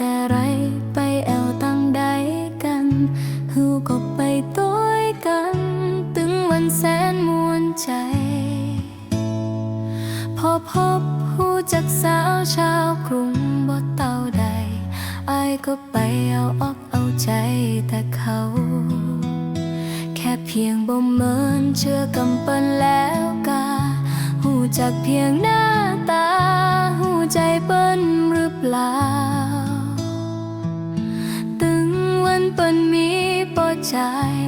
แต่ไรไปแอวตั้งใดกันหูก็ไปต้อยกัน ถึงวันแสนมวนใจ พอพบผู้จักสาวชาวกรุงบ่เต่าใดไอก็ไปเอาออกเอาใจแต่เขา แค่เพียงบ่เมินเชื่อกำปั้นแล้วกาหูจักเพียงหน้า ปิ้นมีปอใจ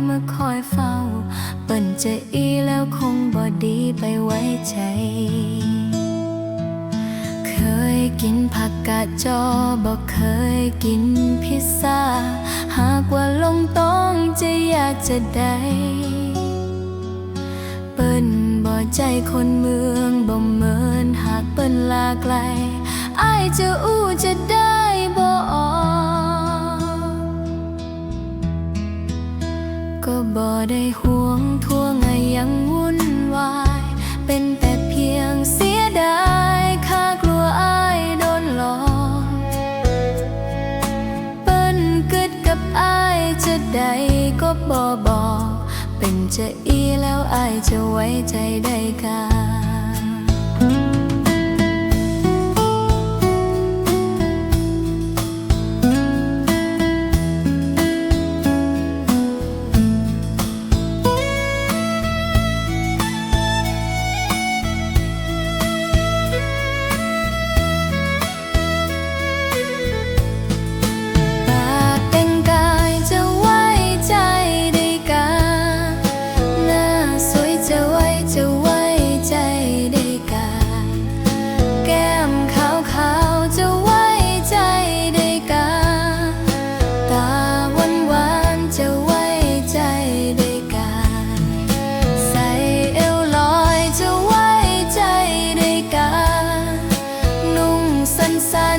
เมื่อคอยเฝ้า เปิ้นจะอีแล้วคงบ่ดีไปไว้ใจ เคยกินผักกาดจอบอกเคยกินพิซซ่า หากว่าลงต้องจะอยากจะได้เปิ้นบ่ใจคนเมืองบ่เหมินหากเปิ้นลาไกลอายจะอู้จะได้ ก็บ่ได้ห่วงทั่วไงยังวุ่นวาย เป็นแต่เพียงเสียดายค่ากลัวอายโดนหลอกเปิ้นกึดกับอายจะได้ก็บ่บอก เป็นจะอีแล้วอายจะไว้ใจได้กา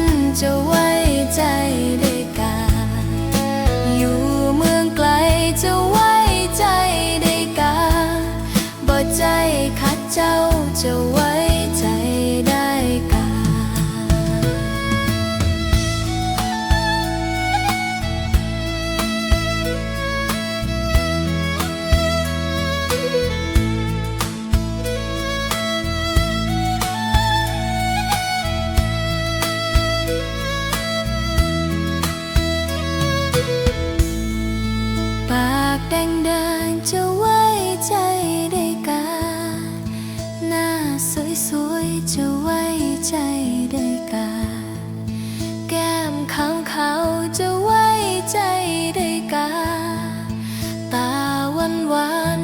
นจะไว้ใจได้กาอยู่เมืองไกลจะไว้ใจได้กาบ่ใจขัดเจ้าจะไว้ งเดินจะไว้ใจได้กาหน้าสวยๆจะไว้ใจได้กาแก้มขาวๆจะไว้ใจได้กา ตาหวาน